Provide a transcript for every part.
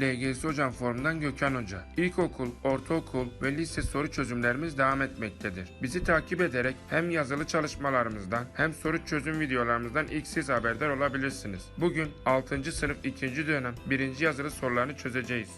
LGS Hocam Forum'dan Gökhan Hoca. İlkokul, ortaokul ve lise soru çözümlerimiz devam etmektedir. Bizi takip ederek hem yazılı çalışmalarımızdan hem soru çözüm videolarımızdan ilk siz haberdar olabilirsiniz. Bugün 6. sınıf 2. dönem 1. yazılı sorularını çözeceğiz.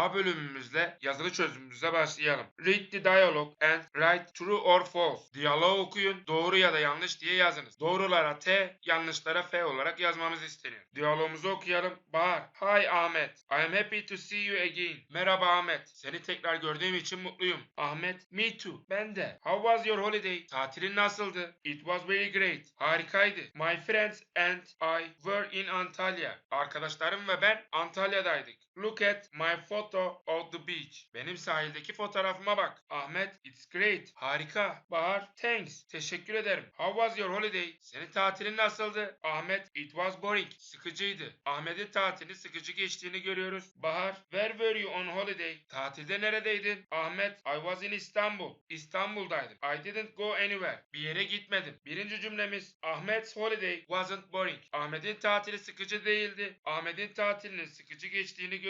A bölümümüzle yazılı çözümümüze başlayalım. Read the dialogue and write true or false. Diyaloğu okuyun, doğru ya da yanlış diye yazınız. Doğrulara T, yanlışlara F olarak yazmamız isteniyor. Diyalogumuzu okuyalım. Bahar. Hi Ahmet. I am happy to see you again. Merhaba Ahmet. Seni tekrar gördüğüm için mutluyum. Ahmet. Me too. Ben de. How was your holiday? Tatilin nasıldı? It was very great. Harikaydı. My friends and I were in Antalya. Arkadaşlarım ve ben Antalya'daydık. Look at my photo of the beach. Benim sahildeki fotoğrafıma bak. Ahmet, it's great. Harika. Bahar, thanks. Teşekkür ederim. How was your holiday? Senin tatilin nasıldı? Ahmet, it was boring. Sıkıcıydı. Ahmet'in tatili sıkıcı geçtiğini görüyoruz. Bahar, where were you on holiday? Tatilde neredeydin? Ahmet, I was in Istanbul. İstanbul'daydım. I didn't go anywhere. Bir yere gitmedim. Birinci cümlemiz Ahmet's holiday wasn't boring. Ahmet'in tatili sıkıcı değildi. Ahmet'in tatilinin sıkıcı geçtiğini görüyoruz.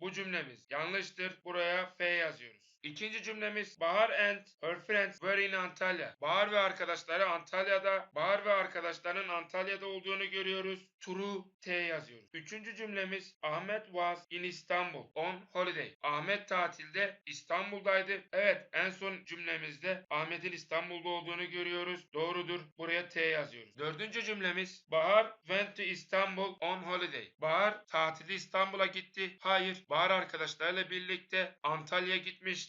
Bu cümlemiz yanlıştır. Buraya F yazıyoruz. İkinci cümlemiz Bahar and her friends were in Antalya. Bahar ve arkadaşları Antalya'da. Bahar ve arkadaşlarının Antalya'da olduğunu görüyoruz. True T yazıyoruz. Üçüncü cümlemiz Ahmet was in Istanbul on holiday. Ahmet tatilde İstanbul'daydı. Evet en son cümlemizde Ahmet'in İstanbul'da olduğunu görüyoruz. Doğrudur. Buraya T yazıyoruz. Dördüncü cümlemiz Bahar went to Istanbul on holiday. Bahar tatilde İstanbul'a gitti. Hayır. Bahar arkadaşlarıyla birlikte Antalya'ya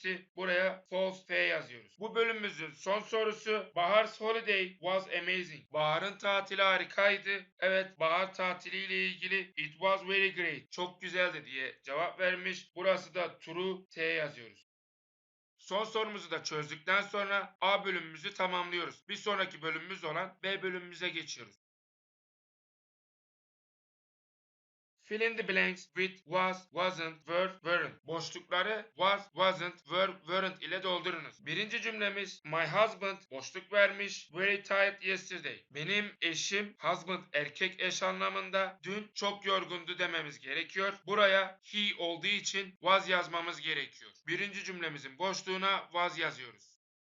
gitmişti. Buraya false F yazıyoruz. Bu bölümümüzün son sorusu Bahar's holiday was amazing. Bahar'ın tatili harikaydı. Evet Bahar tatiliyle ilgili it was very great. Çok güzeldi diye cevap vermiş. Burası da true T yazıyoruz. Son sorumuzu da çözdükten sonra A bölümümüzü tamamlıyoruz. Bir sonraki bölümümüz olan B bölümümüze geçiyoruz. Fill in the blanks with was, wasn't, were, weren't. Boşlukları was, wasn't, were, weren't ile doldurunuz. Birinci cümlemiz My husband boşluk vermiş very tired yesterday. Benim eşim husband erkek eş anlamında dün çok yorgundu dememiz gerekiyor. Buraya he olduğu için was yazmamız gerekiyor. Birinci cümlemizin boşluğuna was yazıyoruz.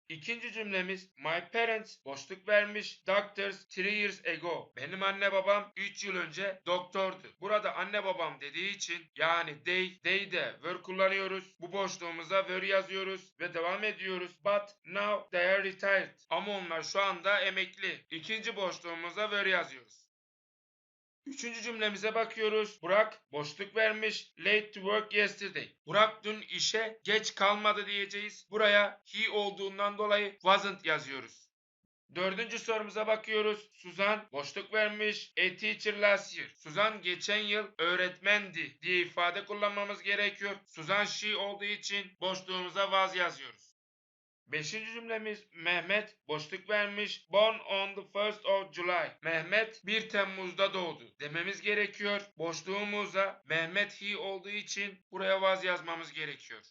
İkinci cümlemiz My parents boşluk vermiş doctors 3 years ago. Benim anne babam 3 yıl önce doktordu. Burada anne babam dediği için yani they, they de were kullanıyoruz. Bu boşluğumuza were yazıyoruz ve devam ediyoruz. But now they are retired. Ama onlar şu anda emekli. İkinci boşluğumuza were yazıyoruz. Üçüncü cümlemize bakıyoruz. Burak boşluk vermiş. Late to work yesterday. Burak dün işe geç kalmadı diyeceğiz. Buraya he olduğundan dolayı wasn't yazıyoruz. Dördüncü sorumuza bakıyoruz. Suzan boşluk vermiş. A teacher last year. Suzan geçen yıl öğretmendi diye ifade kullanmamız gerekiyor. Suzan she olduğu için boşluğumuza was yazıyoruz. Beşinci cümlemiz Mehmet boşluk vermiş. Born on the 1st of July. Mehmet 1 Temmuz'da doğdu. Dememiz gerekiyor. Boşluğumuza Mehmet he olduğu için buraya vaz yazmamız gerekiyor.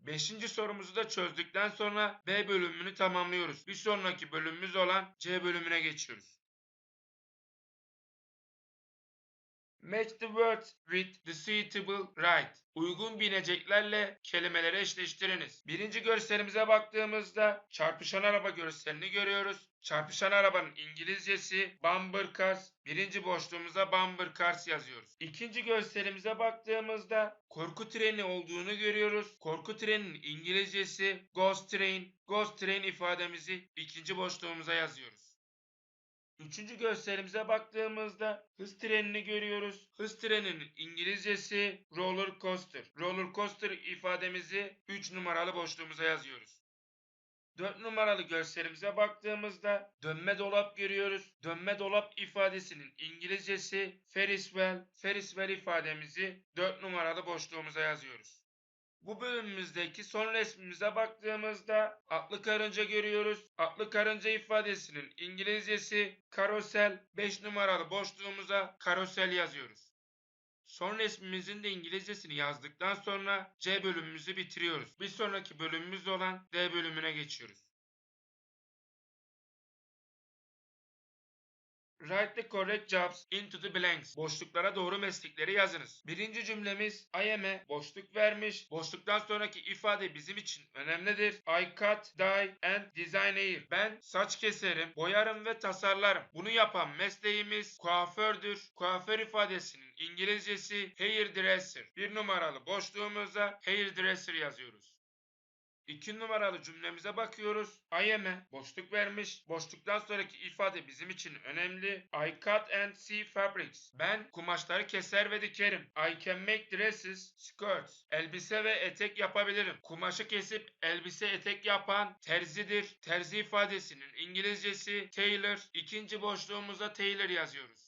Beşinci sorumuzu da çözdükten sonra B bölümünü tamamlıyoruz. Bir sonraki bölümümüz olan C bölümüne geçiyoruz. Match the words with the suitable right. Uygun bineceklerle kelimeleri eşleştiriniz. Birinci görselimize baktığımızda çarpışan araba görselini görüyoruz. Çarpışan arabanın İngilizcesi bumper cars. Birinci boşluğumuza bumper cars yazıyoruz. İkinci görselimize baktığımızda korku treni olduğunu görüyoruz. Korku treninin İngilizcesi ghost train. Ghost train ifademizi ikinci boşluğumuza yazıyoruz. Üçüncü gösterimize baktığımızda hız trenini görüyoruz. Hız treninin İngilizcesi roller coaster. Roller coaster ifademizi 3 numaralı boşluğumuza yazıyoruz. 4 numaralı görselimize baktığımızda dönme dolap görüyoruz. Dönme dolap ifadesinin İngilizcesi Ferris wheel. Ferris wheel ifademizi 4 numaralı boşluğumuza yazıyoruz. Bu bölümümüzdeki son resmimize baktığımızda atlı karınca görüyoruz. Atlı karınca ifadesinin İngilizcesi karosel 5 numaralı boşluğumuza karosel yazıyoruz. Son resmimizin de İngilizcesini yazdıktan sonra C bölümümüzü bitiriyoruz. Bir sonraki bölümümüz olan D bölümüne geçiyoruz. Write the correct jobs into the blanks. Boşluklara doğru meslekleri yazınız. Birinci cümlemiz I am boşluk vermiş. Boşluktan sonraki ifade bizim için önemlidir. I cut, dye and design hair. Ben saç keserim, boyarım ve tasarlarım. Bunu yapan mesleğimiz kuafördür. Kuaför ifadesinin İngilizcesi hairdresser. Bir numaralı boşluğumuza hairdresser yazıyoruz. İki numaralı cümlemize bakıyoruz. I am a boşluk vermiş. Boşluktan sonraki ifade bizim için önemli. I cut and sew fabrics. Ben kumaşları keser ve dikerim. I can make dresses, skirts. Elbise ve etek yapabilirim. Kumaşı kesip elbise etek yapan terzidir. Terzi ifadesinin İngilizcesi tailor. İkinci boşluğumuza tailor yazıyoruz.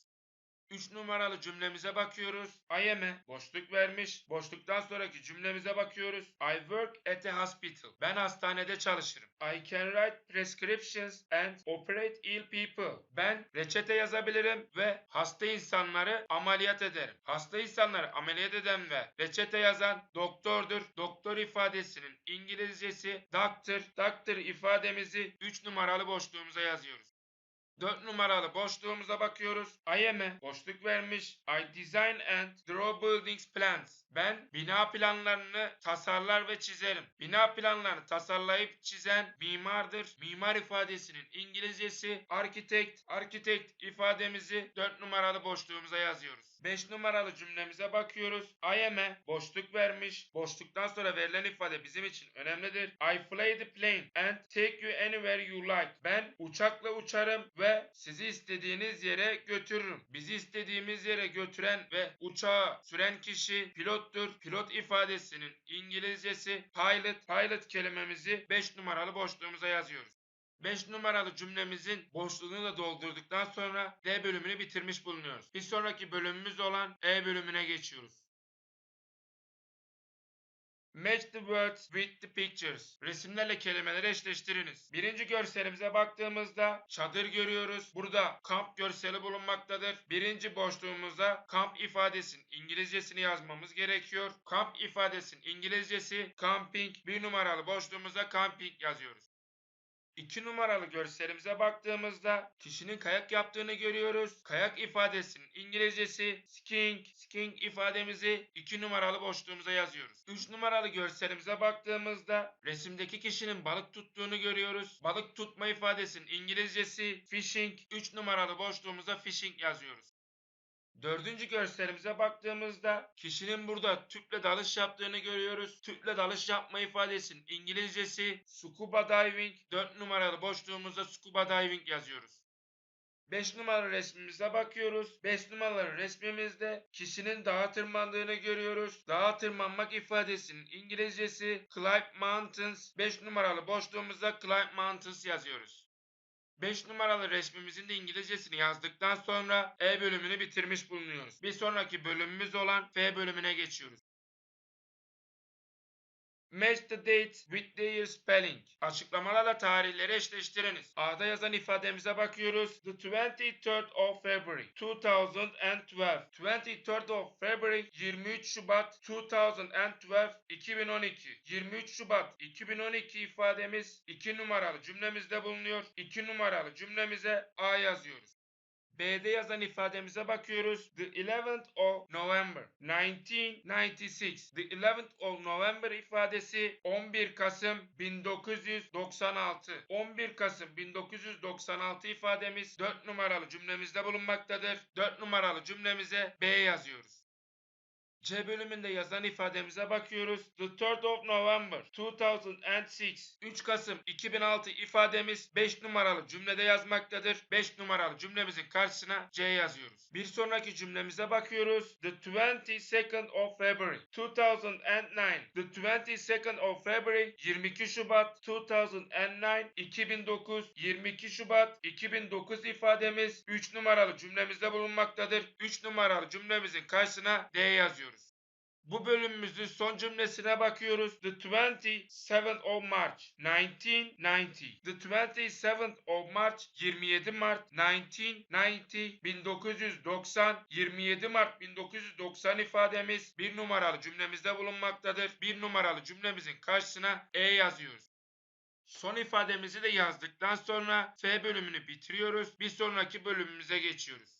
3 numaralı cümlemize bakıyoruz. I am boşluk vermiş. Boşluktan sonraki cümlemize bakıyoruz. I work at a hospital. Ben hastanede çalışırım. I can write prescriptions and operate ill people. Ben reçete yazabilirim ve hasta insanları ameliyat ederim. Hasta insanları ameliyat eden ve reçete yazan doktordur. Doktor ifadesinin İngilizcesi doctor. Doctor ifademizi 3 numaralı boşluğumuza yazıyoruz. 4 numaralı boşluğumuza bakıyoruz. I am a boşluk vermiş. I design and draw buildings plans. Ben bina planlarını tasarlar ve çizerim. Bina planlarını tasarlayıp çizen mimardır. Mimar ifadesinin İngilizcesi architect. Architect ifademizi 4 numaralı boşluğumuza yazıyoruz. 5 numaralı cümlemize bakıyoruz. I am a boşluk vermiş. Boşluktan sonra verilen ifade bizim için önemlidir. I fly the plane and take you anywhere you like. Ben uçakla uçarım ve sizi istediğiniz yere götürürüm. Bizi istediğimiz yere götüren ve uçağı süren kişi pilottur. Pilot ifadesinin İngilizcesi pilot. Pilot kelimemizi 5 numaralı boşluğumuza yazıyoruz. 5 numaralı cümlemizin boşluğunu da doldurduktan sonra D bölümünü bitirmiş bulunuyoruz. Bir sonraki bölümümüz olan E bölümüne geçiyoruz. Match the words with the pictures. Resimlerle kelimeleri eşleştiriniz. Birinci görselimize baktığımızda çadır görüyoruz. Burada kamp görseli bulunmaktadır. Birinci boşluğumuza kamp ifadesinin İngilizcesini yazmamız gerekiyor. Kamp ifadesinin İngilizcesi camping. Bir numaralı boşluğumuza camping yazıyoruz. 2 numaralı görselimize baktığımızda kişinin kayak yaptığını görüyoruz. Kayak ifadesinin İngilizcesi skiing. Skiing ifademizi 2 numaralı boşluğumuza yazıyoruz. 3 numaralı görselimize baktığımızda resimdeki kişinin balık tuttuğunu görüyoruz. Balık tutma ifadesinin İngilizcesi fishing. 3 numaralı boşluğumuza fishing yazıyoruz. Dördüncü görselimize baktığımızda kişinin burada tüple dalış yaptığını görüyoruz. Tüple dalış yapma ifadesinin İngilizcesi scuba diving. 4 numaralı boşluğumuza scuba diving yazıyoruz. 5 numaralı resmimize bakıyoruz. 5 numaralı resmimizde kişinin dağa tırmandığını görüyoruz. Dağa tırmanmak ifadesinin İngilizcesi climb mountains. 5 numaralı boşluğumuza climb mountains yazıyoruz. 5 numaralı resmimizin de İngilizcesini yazdıktan sonra E bölümünü bitirmiş bulunuyoruz. Bir sonraki bölümümüz olan F bölümüne geçiyoruz. Match the dates with their spelling. Açıklamalarla tarihleri eşleştiriniz. A'da yazan ifademize bakıyoruz. The 23rd of February 2012. 23rd of February 23 Şubat 2012 2012. 23 Şubat 2012 ifademiz 2 numaralı cümlemizde bulunuyor. 2 numaralı cümlemize A yazıyoruz. B'de yazan ifademize bakıyoruz. The 11th of November 1996. The 11th of November ifadesi 11 Kasım 1996. 11 Kasım 1996 ifademiz 4 numaralı cümlemizde bulunmaktadır. 4 numaralı cümlemize B yazıyoruz. C bölümünde yazan ifademize bakıyoruz. The 3rd of November 2006. 3 Kasım 2006 ifademiz 5 numaralı cümlede yazmaktadır. 5 numaralı cümlemizin karşısına C yazıyoruz. Bir sonraki cümlemize bakıyoruz. The 22nd of February 2009. The 22nd of February 22 Şubat 2009 2009 22 Şubat 2009 ifademiz 3 numaralı cümlemizde bulunmaktadır. 3 numaralı cümlemizin karşısına D yazıyoruz. Bu bölümümüzün son cümlesine bakıyoruz. The 27th of March 1990. The 27th of March 27 Mart 1990 1990 27 Mart 1990 ifademiz bir numaralı cümlemizde bulunmaktadır. Bir numaralı cümlemizin karşısına E yazıyoruz. Son ifademizi de yazdıktan sonra F bölümünü bitiriyoruz. Bir sonraki bölümümüze geçiyoruz.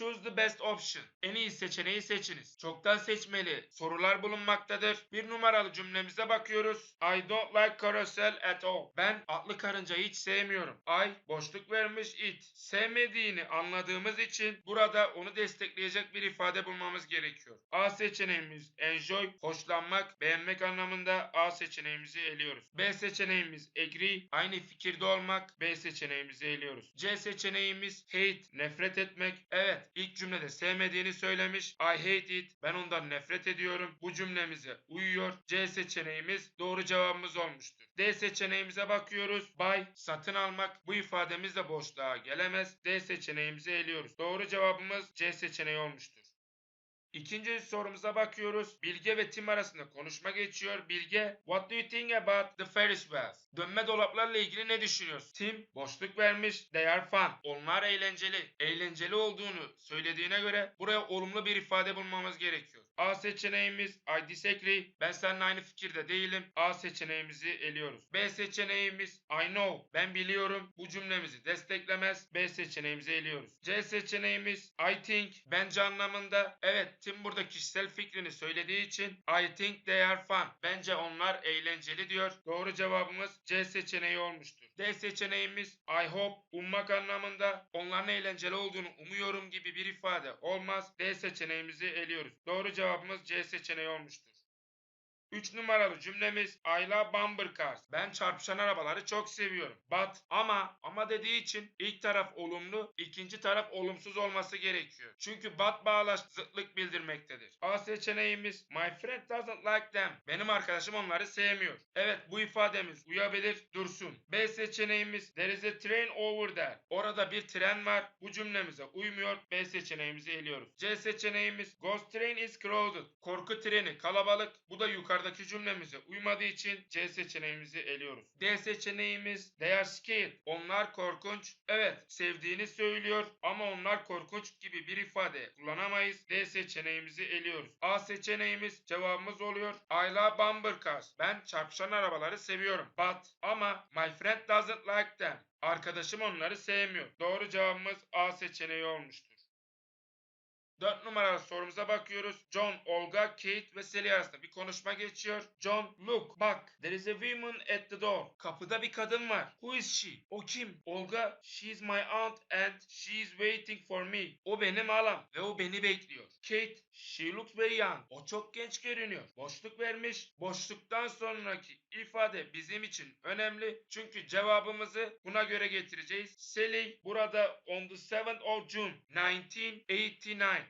Choose the best option. En iyi seçeneği seçiniz. Çoktan seçmeli sorular bulunmaktadır. Bir numaralı cümlemize bakıyoruz. I don't like carousel at all. Ben atlı karıncayı hiç sevmiyorum. I boşluk vermiş it. Sevmediğini anladığımız için burada onu destekleyecek bir ifade bulmamız gerekiyor. A seçeneğimiz enjoy, hoşlanmak, beğenmek anlamında A seçeneğimizi eliyoruz. B seçeneğimiz agree, aynı fikirde olmak. B seçeneğimizi eliyoruz. C seçeneğimiz hate, nefret etmek. Evet, ilk cümlede sevmediğini söylemiş. I hate it, ben ondan nefret ediyorum. Bu cümlemize uyuyor. C seçeneğimiz doğru cevabımız olmuştur. D seçeneğimize bakıyoruz. Buy, satın almak. Bu ifademiz de boşluğa gelemez. D seçeneğimizi eliyoruz. Doğru cevabımız C seçeneği olmuştur. İkinci sorumuza bakıyoruz. Bilge ve Tim arasında konuşma geçiyor. Bilge, what do you think about the Ferris wheels? Dönme dolaplarla ilgili ne düşünüyorsun? Tim, boşluk vermiş. They are fun. Onlar eğlenceli. Eğlenceli olduğunu söylediğine göre buraya olumlu bir ifade bulmamız gerekiyor. A seçeneğimiz I disagree. Ben seninle aynı fikirde değilim. A seçeneğimizi eliyoruz. B seçeneğimiz I know. Ben biliyorum. Bu cümlemizi desteklemez. B seçeneğimizi eliyoruz. C seçeneğimiz I think. Bence anlamında. Evet Tim burada kişisel fikrini söylediği için I think they are fun. Bence onlar eğlenceli diyor. Doğru cevabımız C seçeneği olmuştur. D seçeneğimiz I hope. Ummak anlamında. Onların eğlenceli olduğunu umuyorum gibi bir ifade olmaz. D seçeneğimizi eliyoruz. Doğru cevabımız C seçeneği olmuştur. 3 numaralı cümlemiz love bumper cars. Ben çarpışan arabaları çok seviyorum. But ama ama dediği için ilk taraf olumlu, ikinci taraf olumsuz olması gerekiyor. Çünkü but bağlaç zıtlık bildirmektedir. A seçeneğimiz My friend doesn't like them. Benim arkadaşım onları sevmiyor. Evet bu ifademiz uyabilir, dursun. B seçeneğimiz There is a train over there. Orada bir tren var. Bu cümlemize uymuyor. B seçeneğimizi eliyoruz. C seçeneğimiz Ghost train is crowded. Korku treni kalabalık. Bu da yukarıdaki cümlemize uymadığı için C seçeneğimizi eliyoruz. D seçeneğimiz They are. Onlar korkunç. Evet sevdiğini söylüyor ama onlar korkunç gibi bir ifade kullanamayız. D seçeneğimizi eliyoruz. A seçeneğimiz cevabımız oluyor. I love bumper cars. Ben çarpışan arabaları seviyorum. But ama my friend doesn't like them. Arkadaşım onları sevmiyor. Doğru cevabımız A seçeneği olmuştur. 4 numaralı sorumuza bakıyoruz. John, Olga, Kate ve Sally arasında bir konuşma geçiyor. John, look, bak. There is a woman at the door. Kapıda bir kadın var. Who is she? O kim? Olga, she is my aunt and she is waiting for me. O benim halam ve o beni bekliyor. Kate, she looks very young. O çok genç görünüyor. Boşluk vermiş. Boşluktan sonraki ifade bizim için önemli. Çünkü cevabımızı buna göre getireceğiz. Sally burada on the 7th of June 1989.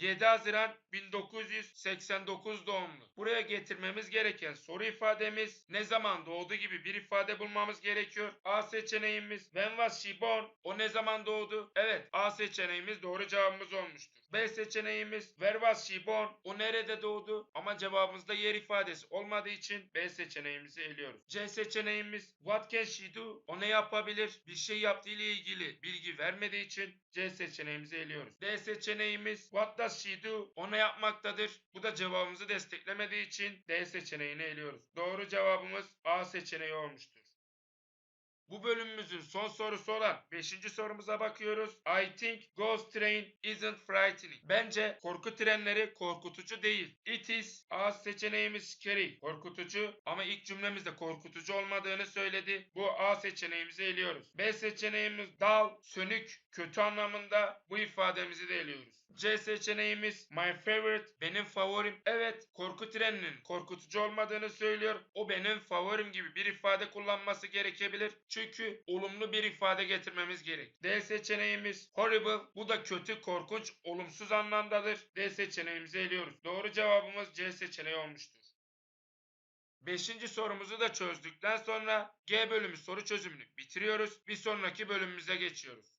7 Haziran 1989 doğumlu. Buraya getirmemiz gereken soru ifademiz ne zaman doğdu gibi bir ifade bulmamız gerekiyor. A seçeneğimiz when was she born? O ne zaman doğdu? Evet A seçeneğimiz doğru cevabımız olmuştur. B seçeneğimiz where was she born? O nerede doğdu? Ama cevabımızda yer ifadesi olmadığı için B seçeneğimizi eliyoruz. C seçeneğimiz what can she do? O ne yapabilir? Bir şey yaptığı ile ilgili bilgi vermediği için C seçeneğimizi eliyoruz. D seçeneğimiz what does she do? O ne yapmaktadır? Bu da cevabımızı desteklemediği için D seçeneğini eliyoruz. Doğru cevabımız A seçeneği olmuştur. Bu bölümümüzün son sorusu olan 5. sorumuza bakıyoruz. I think ghost train isn't frightening. Bence korku trenleri korkutucu değil. It is A seçeneğimiz scary. Korkutucu ama ilk cümlemizde korkutucu olmadığını söyledi. Bu A seçeneğimizi eliyoruz. B seçeneğimiz dull, sönük, kötü anlamında bu ifademizi de eliyoruz. C seçeneğimiz my favorite benim favorim. Evet korku treninin korkutucu olmadığını söylüyor. O benim favorim gibi bir ifade kullanması gerekebilir. Çünkü olumlu bir ifade getirmemiz gerek. D seçeneğimiz horrible. Bu da kötü, korkunç, olumsuz anlamdadır. D seçeneğimizi eliyoruz. Doğru cevabımız C seçeneği olmuştur. Beşinci sorumuzu da çözdükten sonra G bölümü soru çözümünü bitiriyoruz. Bir sonraki bölümümüze geçiyoruz.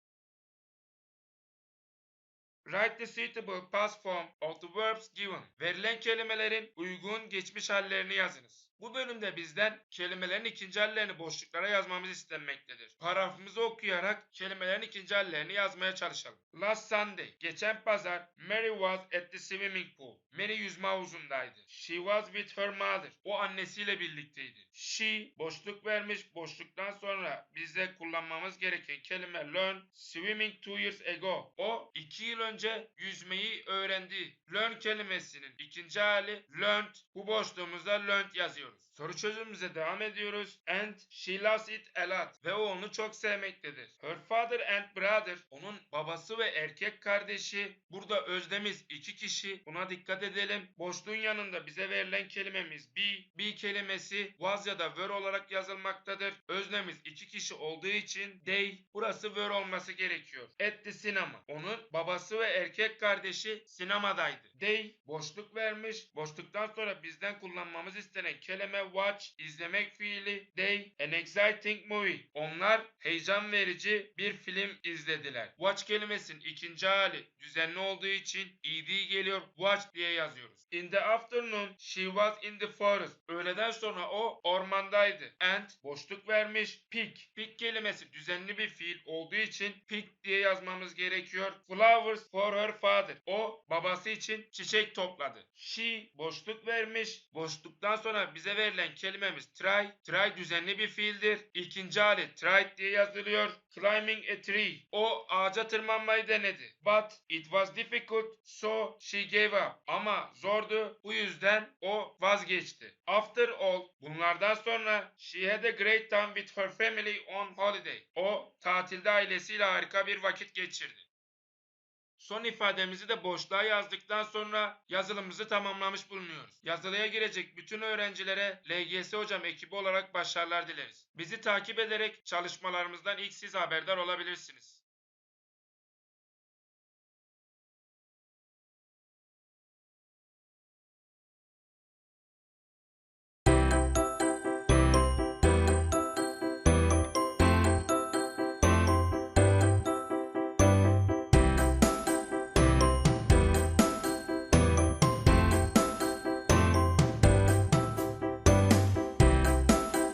Write the suitable past form of the verbs given. Verilen kelimelerin uygun geçmiş hallerini yazınız. Bu bölümde bizden kelimelerin ikinci hallerini boşluklara yazmamız istenmektedir. Paragrafımızı okuyarak kelimelerin ikinci hallerini yazmaya çalışalım. Last Sunday, geçen pazar, Mary was at the swimming pool. Mary yüzme havuzundaydı. She was with her mother. O annesiyle birlikteydi. She, boşluk vermiş, boşluktan sonra bize kullanmamız gereken kelime learn, swimming two years ago. O, iki yıl önce yüzmeyi öğrendi. Learn kelimesinin ikinci hali learned. Bu boşluğumuza learned yazıyoruz. Soru çözümümüze devam ediyoruz. And she loves it a lot. Ve o onu çok sevmektedir. Her father and brother. Onun babası ve erkek kardeşi. Burada özdemiz iki kişi. Buna dikkat edelim. Boşluğun yanında bize verilen kelimemiz be. Be kelimesi was ya da were olarak yazılmaktadır. Öznemiz iki kişi olduğu için they. Burası were olması gerekiyor. At the cinema. Onun babası ve erkek kardeşi sinemadaydı. They boşluk vermiş. Boşluktan sonra bizden kullanmamız istenen kelime watch, izlemek fiili. They an exciting movie. Onlar heyecan verici bir film izlediler. Watch kelimesinin ikinci hali düzenli olduğu için ed geliyor. Watch diye yazıyoruz. In the afternoon she was in the forest. Öğleden sonra o ormandaydı. And boşluk vermiş. Pick. Pick kelimesi düzenli bir fiil olduğu için pick diye yazmamız gerekiyor. Flowers for her father. O babası için çiçek topladı. She boşluk vermiş. Boşluktan sonra bize verilen kelimemiz try. Try düzenli bir fiildir. İkinci hali tried diye yazılıyor. Climbing a tree. O ağaca tırmanmayı denedi. But it was difficult so she gave up. Ama zordu. Bu yüzden o vazgeçti. After all bunlardan sonra she had a great time with her family on holiday. O tatilde ailesiyle harika bir vakit geçirdi. Son ifademizi de boşluğa yazdıktan sonra yazılımımızı tamamlamış bulunuyoruz. Yazılıya girecek bütün öğrencilere LGS Hocam ekibi olarak başarılar dileriz. Bizi takip ederek çalışmalarımızdan ilk siz haberdar olabilirsiniz.